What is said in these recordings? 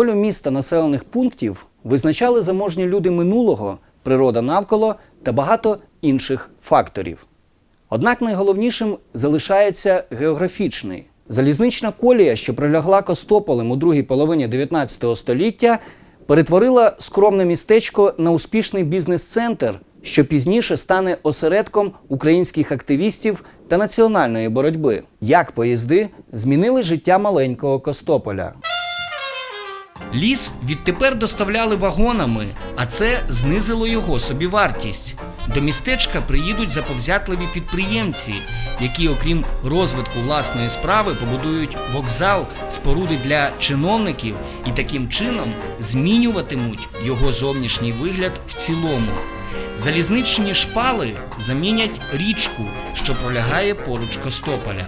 Долю міста населених пунктів визначали заможні люди минулого, природа навколо та багато інших факторів. Однак найголовнішим залишається географічний. Залізнична колія, що прилягла Костополем у другій половині 19 століття, перетворила скромне містечко на успішний бізнес-центр, що пізніше стане осередком українських активістів та національної боротьби. Як поїзди змінили життя маленького Костополя. Ліс відтепер доставляли вагонами, а це знизило його собівартість. До містечка приїдуть заповзятливі підприємці, які, окрім розвитку власної справи, побудують вокзал, споруди для чиновників і таким чином змінюватимуть його зовнішній вигляд в цілому. Залізничні шпали замінять річку, що пролягає поруч Костополя.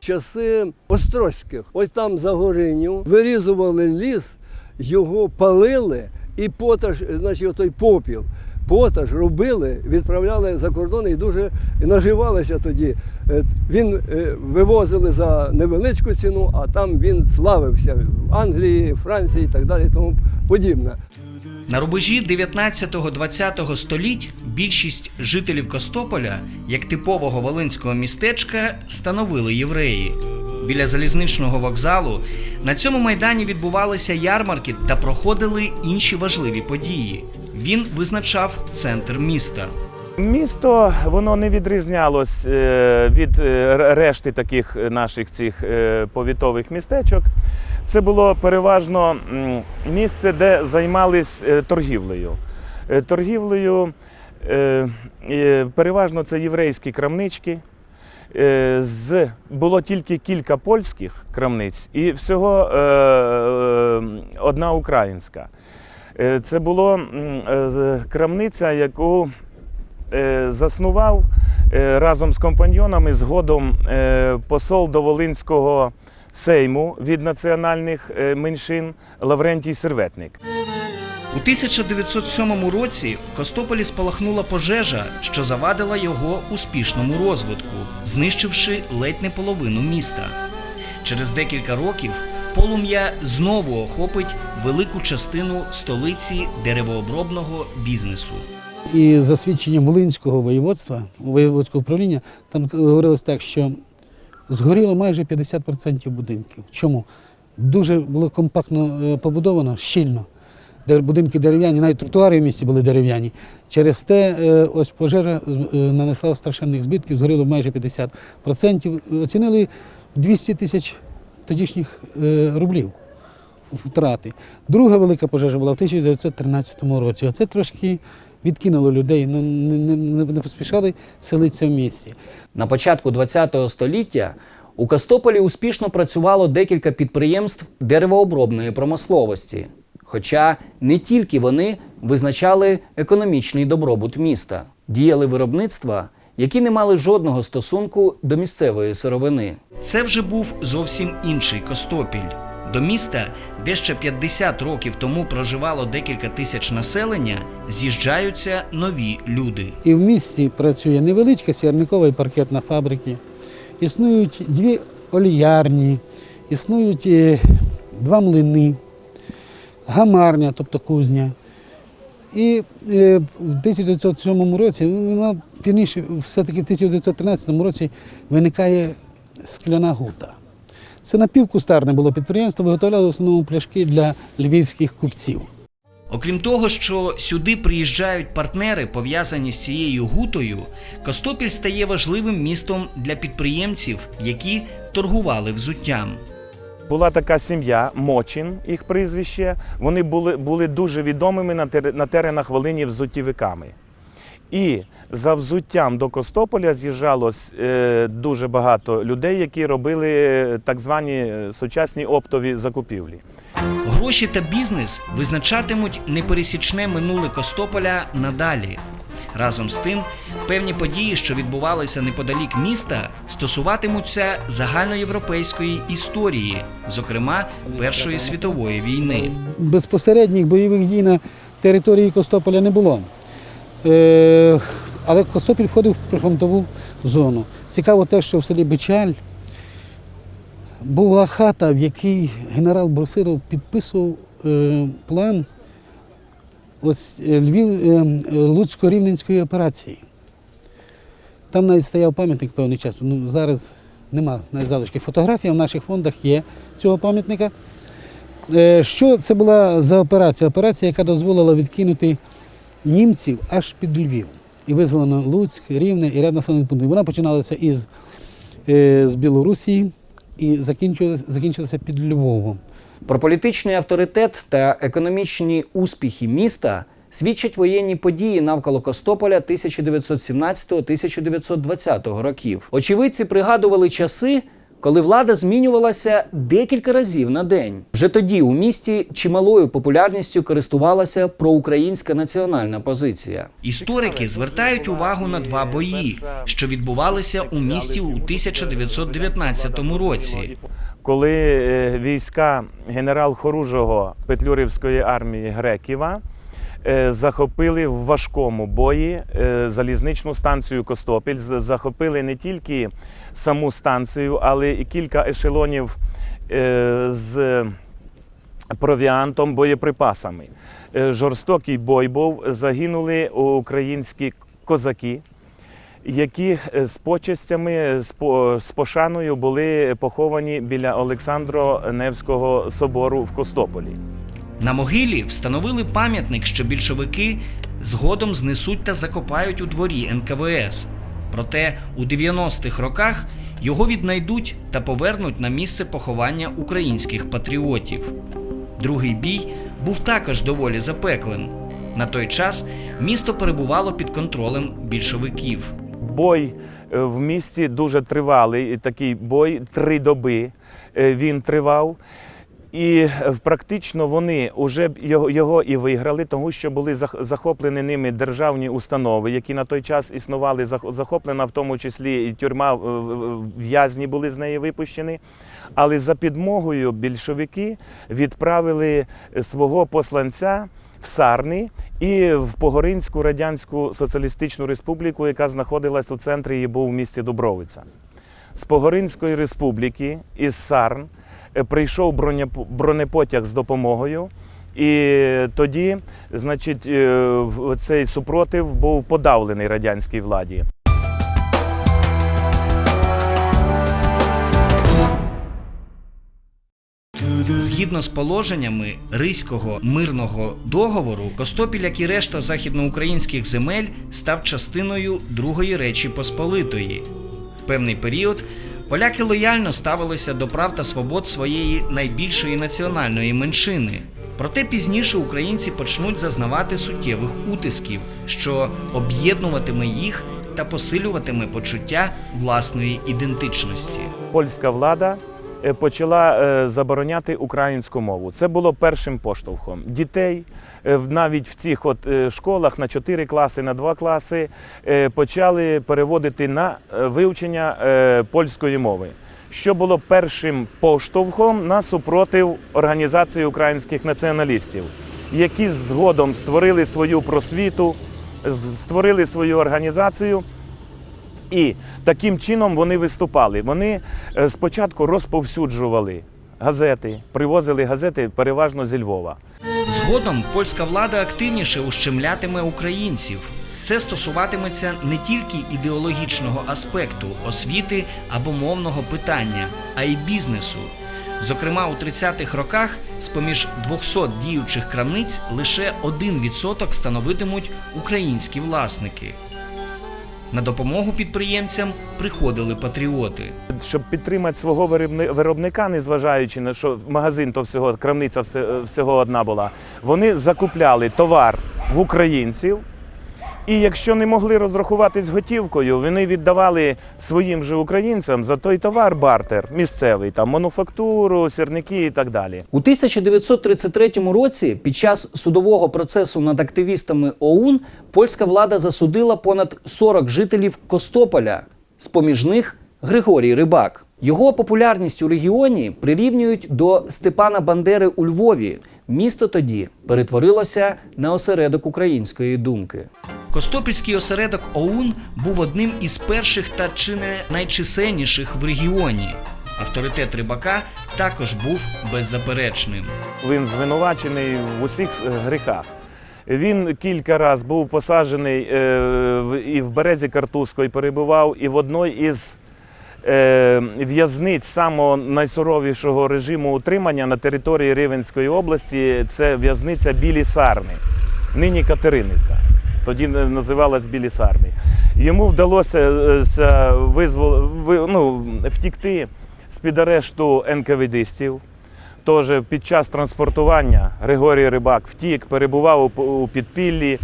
часи Острозьких. Ось там за гориню вирізували ліс, його палили і потаж, значить, отой попіл. Потаж робили, відправляли за кордон і дуже наживалися тоді. Е, Він е, вивозили за невеличку ціну, а там він славився в Англії, Франції і так далі, і тому подібне. На рубежі 19-20 століть більшість жителів Костополя, як типового волинського містечка, становили євреї. Біля залізничного вокзалу на цьому майдані відбувалися ярмарки та проходили інші важливі події. Він визначав центр міста. Місто воно не відрізнялось е, від е, решти таких е, наших цих повітових містечок. Це було переважно місце, де займались торгівлею. Торгівлею переважно це єврейські крамнички. Е, З було тільки кілька польських крамниць і всього е, е, одна українська. Це була крамниця, яку заснував разом з компаньйонами згодом посол до Волинського сейму від національних меншин Лаврентій Серветник. У 1907 році в Костополі спалахнула пожежа, що завадила його успішному розвитку, знищивши ледь не половину міста. Через декілька років полум'я знову охопить велику частину столиці деревообробного бізнесу. І за свідченням Волинського воєводства, воєводського управління, там говорилось так, що згоріло майже 50% будинків. Чому? Дуже було компактно е, побудовано, щільно. Будинки дерев'яні, навіть тротуари в місті були дерев'яні. Через те е, ось пожежа е, нанесла страшенних збитків, згоріло майже 50%. Оцінили 200 тисяч тодішніх е, рублів втрати. Друга велика пожежа була в 1913 році. Оце трошки відкинуло людей, ну, не, не, не поспішали селитися в місті. На початку ХХ століття у Костополі успішно працювало декілька підприємств деревообробної промисловості. Хоча не тільки вони визначали економічний добробут міста, діяли виробництва, які не мали жодного стосунку до місцевої сировини. Це вже був зовсім інший Костопіль. До міста, де ще 50 років тому проживало декілька тисяч населення, з'їжджаються нові люди. І в місті працює невеличка сірникова і паркетна фабрики. Існують дві оліярні, існують е, два млини, гамарня, тобто кузня. І е, в 1907 році, ну, вона, вірніше, все-таки в 1913 році виникає скляна гута. Це напівкустарне було підприємство, виготовляло в основному пляшки для львівських купців. Окрім того, що сюди приїжджають партнери, пов'язані з цією гутою, Костопіль стає важливим містом для підприємців, які торгували взуттям. Була така сім'я Мочин, їх прізвище. Вони були, були дуже відомими на, на теренах Волині взуттєвиками. І за взуттям до Костополя з'їжджалось е, дуже багато людей, які робили е, так звані е, сучасні оптові закупівлі. Гроші та бізнес визначатимуть непересічне минуле Костополя надалі. Разом з тим, певні події, що відбувалися неподалік міста, стосуватимуться загальноєвропейської історії, зокрема Першої світової війни. безпосередніх бойових дій на території Костополя не було. Е, але Костопіль входив в прифронтову зону. Цікаво те, що в селі Бичаль була хата, в якій генерал Борсиров підписував е, план е, е, е, Луцько-Рівненської операції. Там навіть стояв пам'ятник певний час. Ну, зараз нема залишки. Фотографія в наших фондах є цього пам'ятника. Що це була за операція? Операція, яка дозволила відкинути німців аж під Львів. І визволено Луцьк, Рівне і ряд населених пунктів. Вона починалася із з Білорусі і закінчилася під Львовом. Про політичний авторитет та економічні успіхи міста свідчать воєнні події навколо Костополя 1917-1920 років. Очевидці пригадували часи, коли влада змінювалася декілька разів на день. Вже тоді у місті чималою популярністю користувалася проукраїнська національна позиція. Історики звертають увагу на два бої, що відбувалися у місті у 1919 році. Коли е, війська генерал Хоружого Петлюрівської армії Греківа е, захопили в важкому бої е, залізничну станцію Костопіль, захопили не тільки саму станцію, але і кілька ешелонів з провіантом, боєприпасами. Жорстокий бой був, загинули українські козаки які е, з почестями, з по- з пошаною були поховані біля Олександро-Невського собору в Костополі. На могилі встановили пам'ятник, що більшовики згодом знесуть та закопають у дворі НКВС. Проте у 90-х роках його віднайдуть та повернуть на місце поховання українських патріотів. Другий бій був також доволі запеклим. На той час місто перебувало під контролем більшовиків. Бой е, в місті дуже тривалий. Такий бой три доби е, він тривав. І е, практично вони вже його, і виграли, тому що були захоплені ними державні установи, які на той час існували захоплена, в тому числі і тюрма, в'язні були з неї випущені. Але за підмогою більшовики відправили свого посланця в Сарни і в Погоринську Радянську Соціалістичну Республіку, яка знаходилась у центрі і був в місті Дубровиця. З Погоринської республіки із Сарн е, прийшов бронепотяг з допомогою. І тоді, значить, е, цей супротив був подавлений радянській владі. Згідно з положеннями Ризького мирного договору, Костопіль, як і решта західноукраїнських земель, став частиною Другої Речі Посполитої. Певний період поляки лояльно ставилися до прав та свобод своєї найбільшої національної меншини. Проте пізніше українці почнуть зазнавати суттєвих утисків, що об'єднуватиме їх та посилюватиме почуття власної ідентичності. Польська влада почала е, забороняти українську мову. Це було першим поштовхом. Дітей е, навіть в цих от е, школах на 4 класи, на 2 класи е, почали переводити на е, вивчення е, польської мови. Що було першим поштовхом на супротив організації українських націоналістів, які згодом створили свою просвіту, створили свою організацію. І таким чином вони виступали. Вони е, спочатку розповсюджували газети, привозили газети переважно зі Львова. Згодом польська влада активніше ущемлятиме українців. Це стосуватиметься не тільки ідеологічного аспекту освіти або мовного питання, а й бізнесу. Зокрема, у 30-х роках з поміж 200 діючих крамниць лише 1% становитимуть українські власники. На допомогу підприємцям приходили патріоти. Щоб підтримати свого виробни- виробника, незважаючи на що магазин то всього, крамниця всього одна була, вони закупляли товар в українців. І якщо не могли розрахуватись готівкою, вони віддавали своїм же українцям за той товар бартер місцевий, там мануфактуру, сірники і так далі. У 1933 році, під час судового процесу над активістами ОУН, польська влада засудила понад 40 жителів Костополя, з поміж них Григорій Рибак. Його популярність у регіоні прирівнюють до Степана Бандери у Львові. Місто тоді перетворилося на осередок української думки. Костопільський осередок ОУН був одним із перших та чи не найчисельніших в регіоні. Авторитет рибака також був беззаперечним. Він звинувачений в усіх е, гріхах. Він кілька разів був посаджений е, і в березі Картузької перебував, і в одній із е, в'язниць самого найсуровішого режиму утримання на території Рівенської області це в'язниця Білі Сарни, нині Катеринівка. Тоді називалась Білі Сарни. Йому вдалося е, визвол, ну, втікти з-під арешту НКВДистів. Тож під час транспортування Григорій Рибак втік, перебував у підпіллі.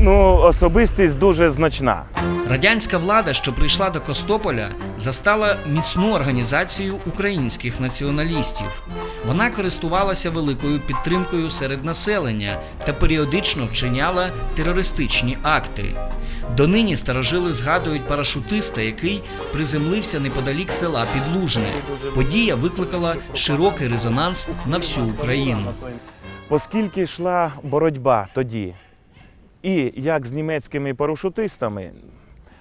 Ну, особистість дуже значна. Радянська влада, що прийшла до Костополя, застала міцну організацію українських націоналістів. Вона користувалася великою підтримкою серед населення та періодично вчиняла терористичні акти. Донині старожили згадують парашутиста, який приземлився неподалік села Підлужне. Подія викликала широкий резонанс на всю Україну. Оскільки йшла боротьба тоді, і як з німецькими парашутистами,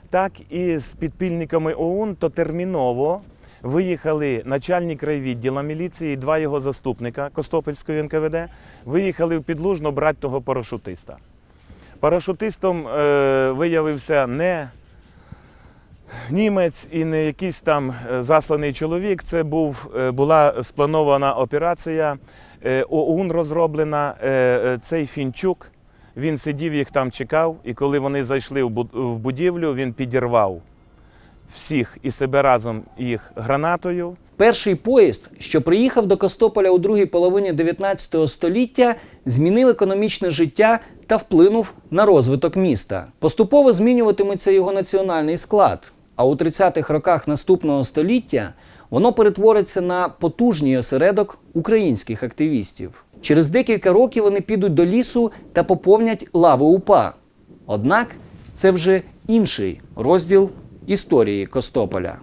так і з підпільниками ОУН, то терміново виїхали начальник райвідділа міліції, два його заступника Костопільської НКВД, виїхали в Підлужно брати того парашутиста. Парашутистом е, виявився не німець і не якийсь там е, засланий чоловік. Це був, е, була спланована операція. е, ОУН розроблена. Цей Фінчук. Він сидів, їх там чекав, і коли вони зайшли в будівлю, він підірвав всіх і себе разом їх гранатою. Перший поїзд, що приїхав до Костополя у другій половині 19 століття, змінив економічне життя та вплинув на розвиток міста. Поступово змінюватиметься його національний склад. А у 30-х роках наступного століття воно перетвориться на потужний осередок українських активістів. Через декілька років вони підуть до лісу та поповнять лави УПА. Однак це вже інший розділ історії Костополя.